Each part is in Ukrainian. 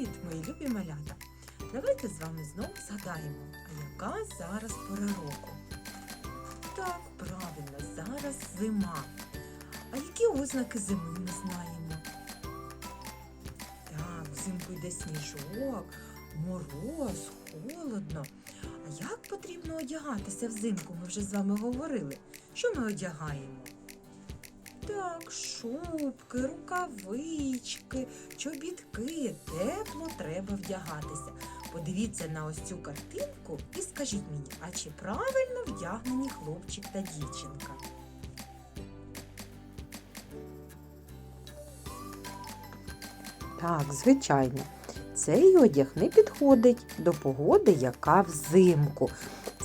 Привіт, мої любі малята! Давайте з вами знову згадаємо, а яка зараз пора року. Так, правильно, зараз зима. А які ознаки зими ми знаємо? Так, взимку йде сніжок, мороз, холодно. А як потрібно одягатися взимку? Ми вже з вами говорили. Що ми одягаємо? Так, шубки, рукавички, чобітки. Тепло треба вдягатися. Подивіться на ось цю картинку і скажіть мені, а чи правильно вдягнені хлопчик та дівчинка? Так, звичайно. Цей одяг не підходить до погоди, яка взимку.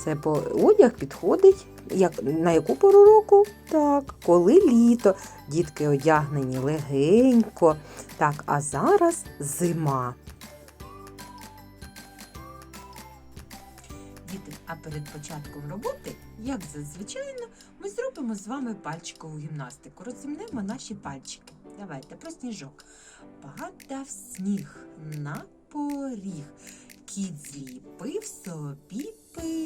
Це по- одяг підходить як, на яку пору року? Так, коли літо. Дітки одягнені легенько. Так, а зараз зима. Діти, а перед початком роботи, як зазвичай, ми зробимо з вами пальчикову гімнастику. Розімнемо наші пальчики. Давайте про сніжок. Падав сніг на поріг. Кіт зліпив собі пиріг.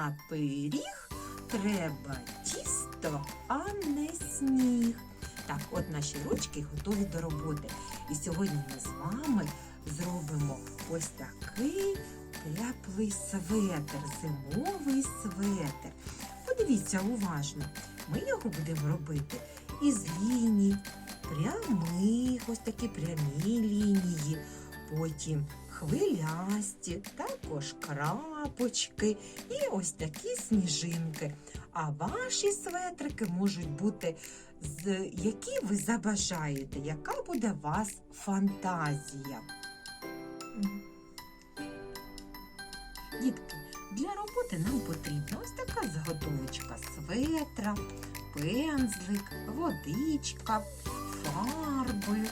На пиріг треба тісто, а не сніг. Так, от наші ручки готові до роботи. І сьогодні ми з вами зробимо ось такий теплий светр, зимовий светр. Подивіться уважно, ми його будемо робити із ліній, прямих, ось такі прямі лінії, потім хвилясті, також крапочки і ось такі сніжинки. А ваші светрики можуть бути з які ви забажаєте, яка буде вас фантазія. Дітки, для роботи нам потрібна ось така заготовочка светра, пензлик, водичка, фарби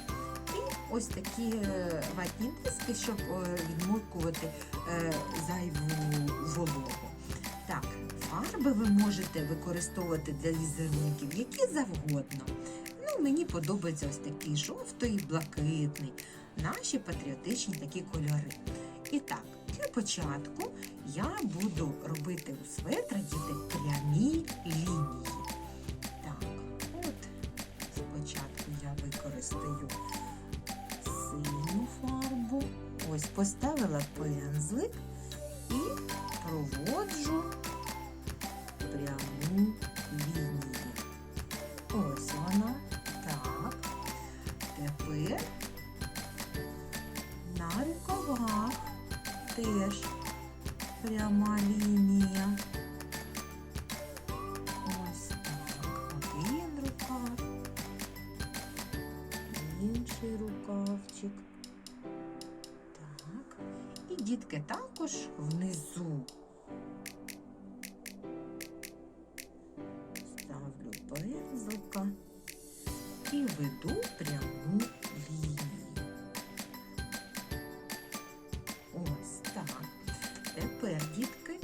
ось такі е, ватні диски, щоб е, відмокувати е, зайву вологу. Так, фарби ви можете використовувати для візерунків які завгодно. Ну, мені подобається ось такий жовтий блакитний, наші патріотичні такі кольори. І так, для початку я буду робити у светра діти поставила пензлик і проводжу пряму лінію. Ось вона. Так. Тепер на рукавах теж пряма лінія. Дітки також внизу. Ставлю пензлика і веду пряму лінію. Ось так. Тепер, дітки,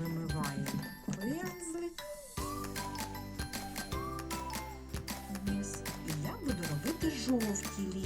вимиваємо пензлик. Ось. І я буду робити жовті лінії.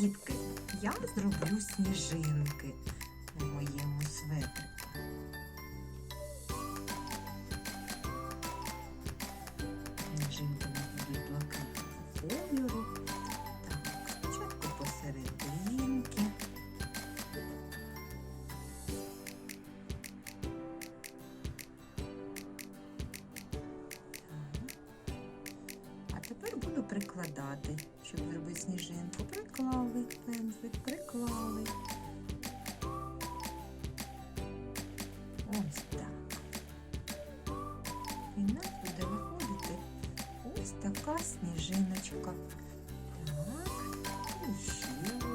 Дітки, я зроблю сніжинки на моєму светрику. Сніжинки будуть блакитного кольору. Тепер буду прикладати, щоб зробити сніжинку. Приклали пензлик, приклали. Ось так. І в нас буде виходити ось така сніжиночка. Так, і ще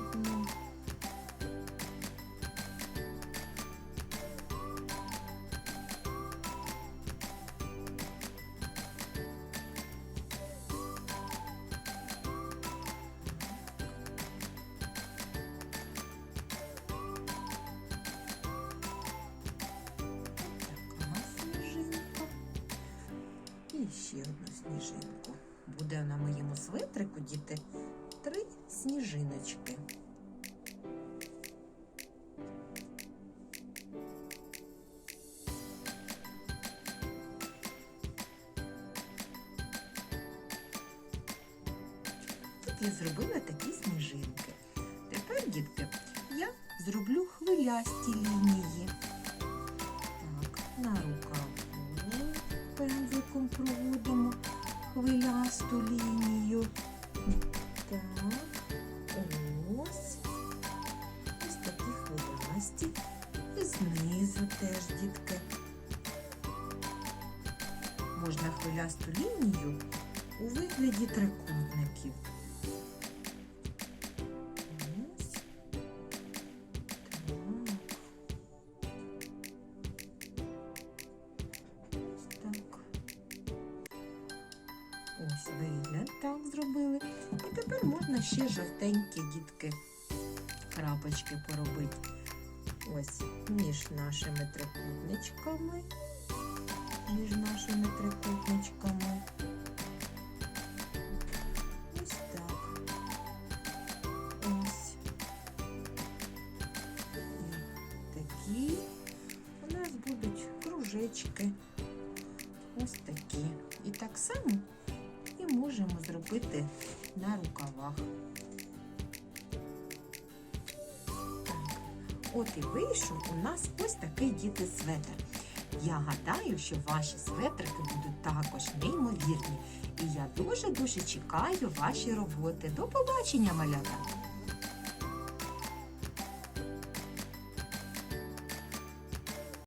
одну сніжинку. Буде на моєму светрику, діти, три сніжиночки. Тут я зробила такі сніжинки. Тепер, дітки, я зроблю хвилясті лінії. Проводимо хвилясту лінію. Так, ось. Ось такі хвилясті. І знизу теж, дітки. Можна хвилясту лінію у вигляді трикутників. Ось вигляд так зробили. І тепер можна ще жовтенькі дітки крапочки поробити. Ось між нашими трикутничками. Між нашими трикутничками. Ось так. Ось. Такі у нас будуть кружечки. Ось такі. І так само можемо зробити на рукавах. Так, от і вийшов у нас ось такий діти светр. Я гадаю, що ваші светрики будуть також неймовірні. І я дуже-дуже чекаю ваші роботи. До побачення, малята!